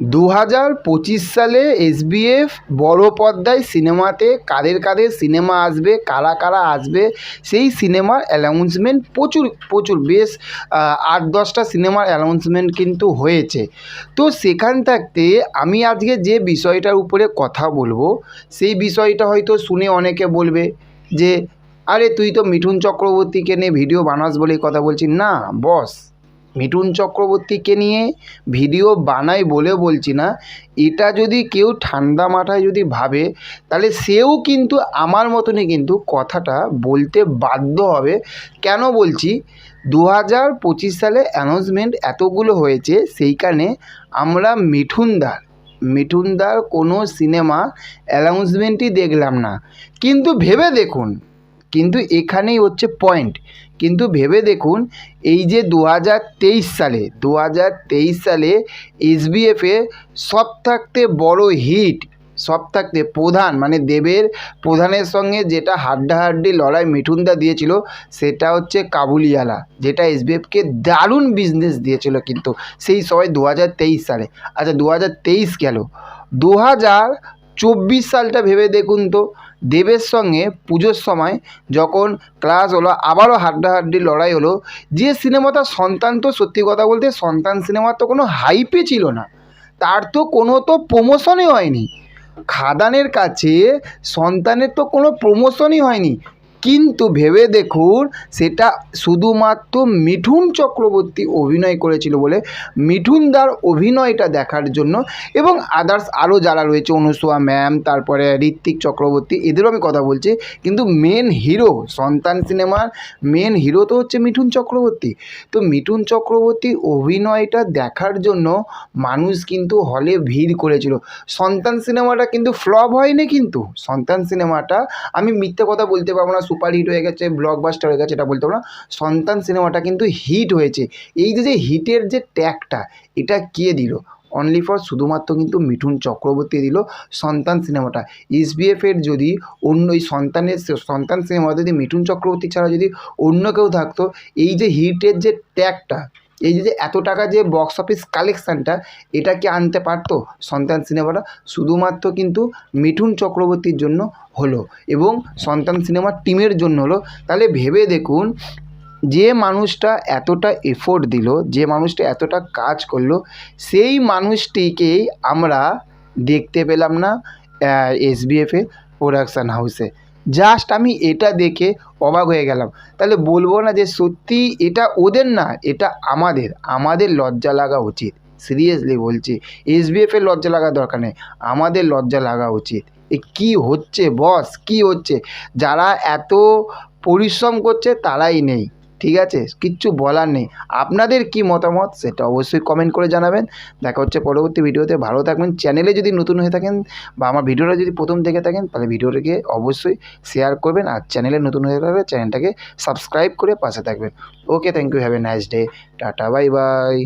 দু হাজার পঁচিশ সালে এসবিএফ বড় পর্দায় সিনেমাতে কাদের কাদের সিনেমা আসবে, কারা কারা আসবে, সেই সিনেমার অ্যানাউন্সমেন্ট প্রচুর প্রচুর, বেশ আট দশটা সিনেমার অ্যানাউন্সমেন্ট কিন্তু হয়েছে। তো সেখান থাকতে আমি আজকে যে বিষয়টার উপরে কথা বলব, সেই বিষয়টা হয়তো শুনে অনেকে বলবে যে, আরে তুই তো মিঠুন চক্রবর্তীকে নিয়ে ভিডিও বানাস বলেই কথা বলছি না, বস মিঠুন চক্রবর্তীকে নিয়ে ভিডিও বানাই বলে বলছি না। এটা যদি কেউ ঠান্ডা মাথায় যদি ভাবে, তাহলে সেও কিন্তু আমার মতনই কিন্তু কথাটা বলতে বাধ্য হবে। কেন বলছি? দু হাজার পঁচিশ সালে অ্যানাউন্সমেন্ট এতগুলো হয়েছে সেইখানে আমরা মিঠুনদার মিঠুনদার কোনো সিনেমা অ্যানাউন্সমেন্টই দেখলাম না। কিন্তু ভেবে দেখুন কিন্তু এখানেই হচ্ছে পয়েন্ট কিন্তু ভেবে দেখুন, এই যে দু হাজার তেইশ সালে দু হাজার তেইশ সালে এসবিএফে সব থাকতে বড় হিট সব থাকতে প্রধান মানে দেবের প্রধানের সঙ্গে যেটা হাড্ডাহাড্ডি লড়াই মিঠুনদা দিয়েছিল, সেটা হচ্ছে কাবুলিওয়ালা, যেটা এসবিএফকে দারুণ বিজনেস দিয়েছিল কিন্তু সেই সময় দু হাজার তেইশ সালে। আচ্ছা দু হাজার তেইশ গেল। দু চব্বিশ সালটা ভেবে দেখুন তো দেবের সঙ্গে পুজোর সময় যখন ক্লাস হলো, আবারও হাড্ডাহাড্ডি লড়াই হলো, যে সিনেমাটা সন্তান তো সত্যি কথা বলতে সন্তান সিনেমার তো কোনো হাইপে ছিল না। তার তো কোনো তো প্রমোশনই হয়নি। খাদানের কাছে সন্তানের তো কোনো প্রমোশনই হয়নি। কিন্তু ভেবে দেখুন, সেটা শুধুমাত্র মিঠুন চক্রবর্তী অভিনয় করেছিল বলে মিঠুনদার অভিনয়টা দেখার জন্য এবং আদার্স আরও যারা রয়েছে, অনুসুয়া ম্যাম, তারপরে ঋত্বিক চক্রবর্তী, এদেরও আমি কথা বলছি। কিন্তু মেন হিরো সন্তান সিনেমার মেন হিরো তো হচ্ছে মিঠুন চক্রবর্তী। তো মিঠুন চক্রবর্তীর অভিনয়টা দেখার জন্য মানুষ কিন্তু হলে ভিড় করেছিল। সন্তান সিনেমাটা কিন্তু ফ্লপ হয়নি কিন্তু। সন্তান সিনেমাটা আমি মিথ্যে কথা বলতে পারব না। সুপার হিট হয়ে গেছে ব্লকবাস্টার হয়ে গেছে, এটা বলতে পারো সন্তান সিনেমাটা কিন্তু হিট হয়েছে। এই যে যে হিটের যে ট্যাগটা এটা কে দিল? অনলি ফর শুধুমাত্র কিন্তু মিঠুন চক্রবর্তী দিল সন্তান সিনেমাটা এসবিএফের যদি অন্য ওই সন্তানের সন্তান সিনেমা যদি মিঠুন চক্রবর্তী ছাড়া যদি অন্য কেউ থাকতো, এই যে হিটের যে ট্যাগটা এই যে এত টাকা যে বক্স অফিস কালেকশানটা এটা কি আনতে পারতো সন্তান সিনেমাটা? শুধুমাত্র কিন্তু মিঠুন চক্রবর্তীর জন্য হলো এবং সন্তান সিনেমার টিমের জন্য হলো। তাহলে ভেবে দেখুন, যে মানুষটা এতটা এফোর্ট দিল, যে মানুষটা এতটা কাজ করল, সেই মানুষটিকেই আমরা দেখতে পেলাম না এসবিএফে প্রোডাকশান হাউসে জাস্ট আমি এটা দেখে অবাক হয়ে গেলাম। তাহলে বলব না যে সত্যি এটা ওদের না, এটা আমাদের। আমাদের লজ্জা লাগা উচিত। সিরিয়াসলি বলছি। এসবিএফের লজ্জা লাগা দরকার নেই। আমাদের লজ্জা লাগা উচিত। এ কী হচ্ছে বস কি হচ্ছে? যারা এত পরিশ্রম করছে তারাই নেই। ঠিক আছে? কিচ্ছু বলার নেই। আপনাদের কি মতামত সেটা অবশ্যই কমেন্ট করে জানাবেন। দেখা হচ্ছে পরবর্তী ভিডিওতে। ভালো থাকবেন। চ্যানেলে যদি নতুন হয়ে থাকেন বা আমার ভিডিওটা যদি প্রথম দেখে থাকেন, তাহলে ভিডিওটাকে অবশ্যই শেয়ার করবেন। আর চ্যানেলে নতুন হয়ে থাকলে চ্যানেলটাকে সাবস্ক্রাইব করে পাশে থাকবেন। Okay thank you have a nice day tata bye bye